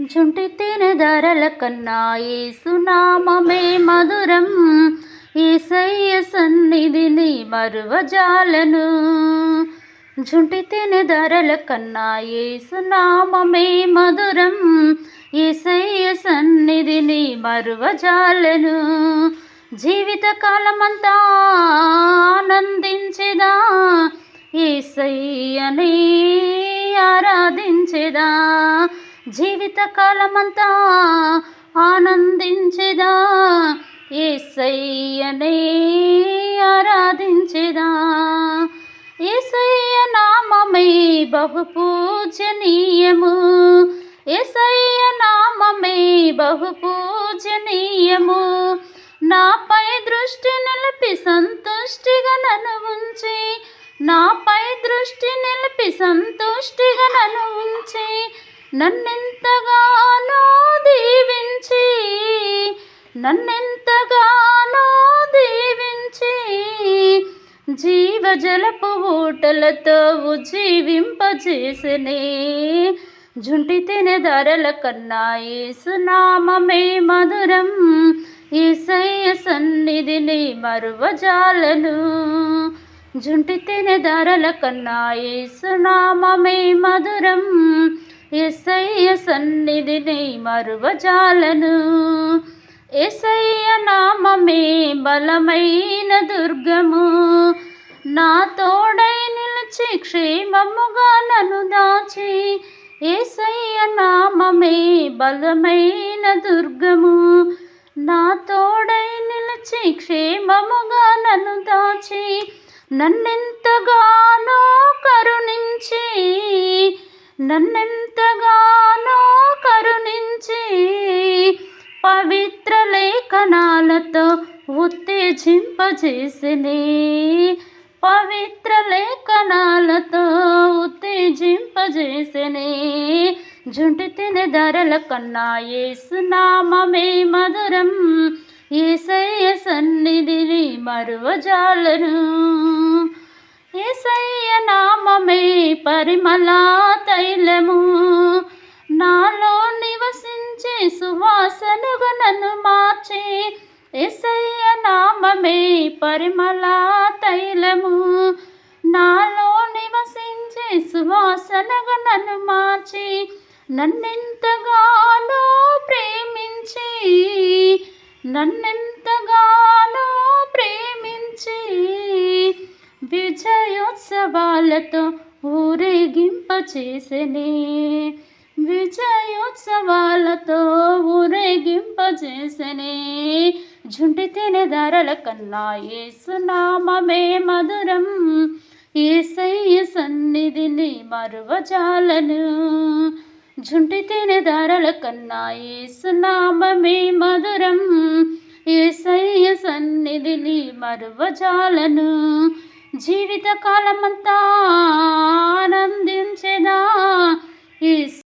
జుంటి తేనె ధరల కన్నా ఏసునామమే మధురం. ఏసయ్య సన్నిధిని మరువజాలను. జుంటి తేనె ధరల కన్నా ఏసునామమే మధురం. ఏసయ్య సన్నిధిని మరువజాలను. జీవితకాలమంతా ఆనందించేదా? ఏసయ్యనే ఆరాధించేదా? జీవితకాలమంతా ఆనందించేదా? ఏసయ్యనే ఆరాధించేదా? ఏసయ్య నామమే బహు పూజనీయము ఏసయ్య నామమే బహు పూజనీయము నాపై దృష్టి నిలిపి సంతుష్టిగా నన్ను ఉంచి. నాపై దృష్టి నిలిపి సంతుష్టిగా నన్ను ఉంచి. నన్నెంతగానో దీవించి నన్నెంతగానో దీవించి జీవజలపు ఊటలతో ఉజ్జీవింపజేసనే జుంటి తినే ధరల కన్నా ఏసునామమే మధురం. ఏసయ్య సన్నిధిని మరువజాలను. జుంటి తినే ధరల కన్నా ఏసునామమే మధురం. ఎసయ్య సన్నిధిని మరువజాలను. ఎసయ్య నామమే బలమైన దుర్గము. నా తోడై నిలిచి క్షేమముగా నన్ను దాచి. ఏసయ్య నామమే బలమైన దుర్గము. నా తోడై నిలిచి క్షేమముగా నన్ను దాచి. నన్నెంతగానో కరుణించి నన్నెంతగానో కరుణించి పవిత్ర లేఖనాలతో ఉత్తేజింపజేసినే. పవిత్ర లేఖనాలతో ఉత్తేజింపజేసినే. జుంటి తినే ధరల కన్నా ఏసునామమే మధురం. ఏసయ్య సన్నిధిని మరువజాలను. పరిమళా తైలము నాలో నివసించే సువాసనగా నన్ను మార్చే ఎసయ్య నామమే పరిమళా తైలము నాలో నివసించే సువాసనగా నన్ను మార్చి నన్నెంతగానో ప్రేమించి నన్నెంతగానో ప్రేమించి విజయోత్సవాలతో ఊరేగింప ఊరేగింపచేసనే. విజయోత్సవాలతో ఊరేగింప ఊరేగింపచేసనే. జుంటి తినే ధరల కన్నా ఏసునామమే మధురం. ఏసయ్య సన్నిధిని మరువజాలను. జుంటి తినే ధరల కన్నా ఏసునామమే మధురం. ఏసయ్య సన్నిధిని మరువజాలను. జీవితకాలమంతా ఆనందించే